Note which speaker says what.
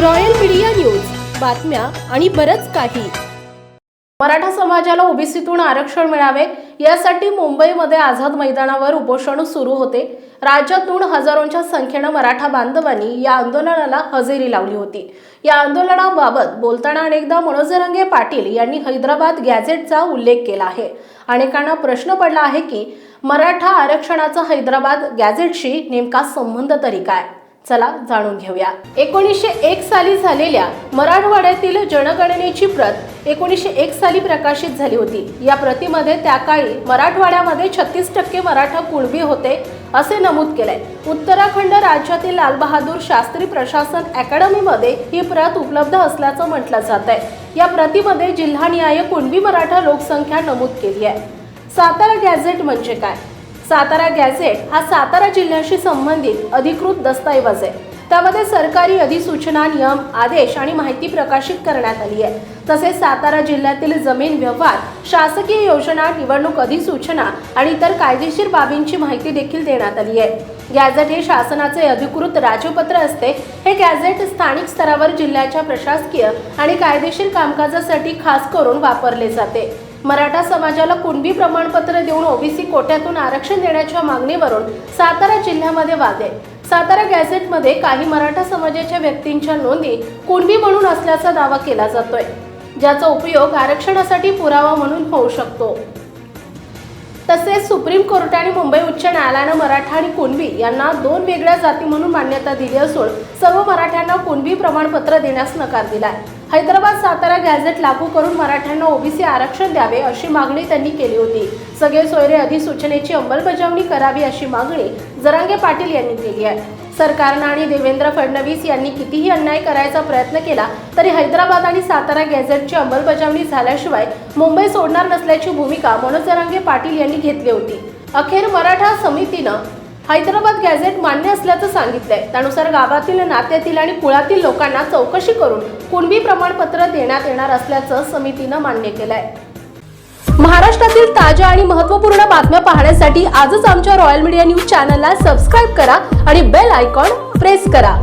Speaker 1: Royal media news. बातम्या आणि बरंच काही. मराठा समाजाला ओबीसीतून आरक्षण मिळावे यासाठी मुंबईमध्ये आझाद मैदानावर उपोषण सुरू होते. राज्यातून हजारोंच्या संख्येनं मराठा बांधवांनी या आंदोलनाला हजेरी लावली होती. या आंदोलनाबाबत बोलताना अनेकदा मनोजरंगे पाटील यांनी हैदराबाद गॅझेटचा उल्लेख केला आहे. अनेकांना प्रश्न पडला आहे की मराठा आरक्षणाचा हैदराबाद गॅझेटशी नेमका संबंध तरी काय? चला जाणून घेऊया. एकोणीसशे एक साली झालेल्या मराठवाड्यातील जनगणनेची प्रत एकोणीसशे एक साली प्रकाशित झाली होती. या प्रतीमध्ये त्या काळी मराठवाड्यामध्ये छत्तीस टक्के मराठा कुणबी होते असे नमूद केलंय. उत्तराखंड राज्यातील लालबहादूर शास्त्री प्रशासन अकॅडमीमध्ये ही प्रत उपलब्ध असल्याचं म्हटलं जात आहे या प्रतीमध्ये जिल्हानिहाय कुणबी मराठा लोकसंख्या नमूद केली आहे. सातारा गॅझेट म्हणजे काय? सातारा गॅझेट हा सातारा जिल्ह्याशी संबंधित अधिकृत दस्तऐवज आहे. त्यामध्ये सरकारी अधिसूचना नियम आदेश आणि माहिती प्रकाशित करण्यात आली आहे. तसेच सातारा जिल्ह्यातील जमीन व्यवहार शासकीय योजना निवडणूक अधिसूचना आणि इतर कायदेशीर बाबींची माहिती देखील देण्यात आली आहे. गॅझेट हे शासनाचे अधिकृत राजपत्र असते. हे गॅझेट स्थानिक स्तरावर जिल्ह्याच्या प्रशासकीय आणि कायदेशीर कामकाजासाठी खास करून वापरले जाते. मराठा समाजाला कुणबी प्रमाणपत्र देऊन ओबीसी कोट्यातून आरक्षण देण्याच्या मागणीवरून सातारा जिल्ह्यामध्ये वाद आहे. सातारा गॅझेटमध्ये काही मराठा समाजाच्या व्यक्तींच्या नोंदी कुणबी म्हणून असल्याचा दावा केला जातोय ज्याचा उपयोग आरक्षणासाठी पुरावा म्हणून होऊ शकतो. तसेच सुप्रीम कोर्टाने मुंबई उच्च न्यायालयानं मराठा आणि कुणबी यांना दोन वेगळ्या जाती म्हणून मान्यता दिली असून सर्व मराठ्यांना कुणबी प्रमाणपत्र देण्यास नकार दिलाय. हैदराबाद सातारा गॅझेट लागू करून मराठ्यांना ओबीसी आरक्षण द्यावे अशी मागणी त्यांनी केली होती. सगळे सोयरे अधिसूचनेची अंमलबजावणी करावी अशी मागणी जरांगे पाटील यांनी केली आहे. सरकारनं आणि देवेंद्र फडणवीस यांनी कितीही अन्याय करायचा प्रयत्न केला तरी हैदराबाद आणि सातारा गॅझेटची अंमलबजावणी झाल्याशिवाय मुंबई सोडणार नसल्याची भूमिका मनोज जरांगे पाटील यांनी घेतली होती. अखेर मराठा समितीनं हैदराबाद गॅझेट मान्य असल्याचं सांगितलंय. त्यानुसार गावातील नात्यातील आणि कुळातील लोकांना चौकशी करून कुणबी प्रमाणपत्र देण्यात येणार असल्याचं समितीनं मान्य केलंय. महाराष्ट्रातील ताज्या आणि महत्त्वपूर्ण बातम्या पाहण्यासाठी आजच आमच्या रॉयल मीडिया न्यूज चॅनलला सबस्क्राईब करा आणि बेल आयकॉन प्रेस करा.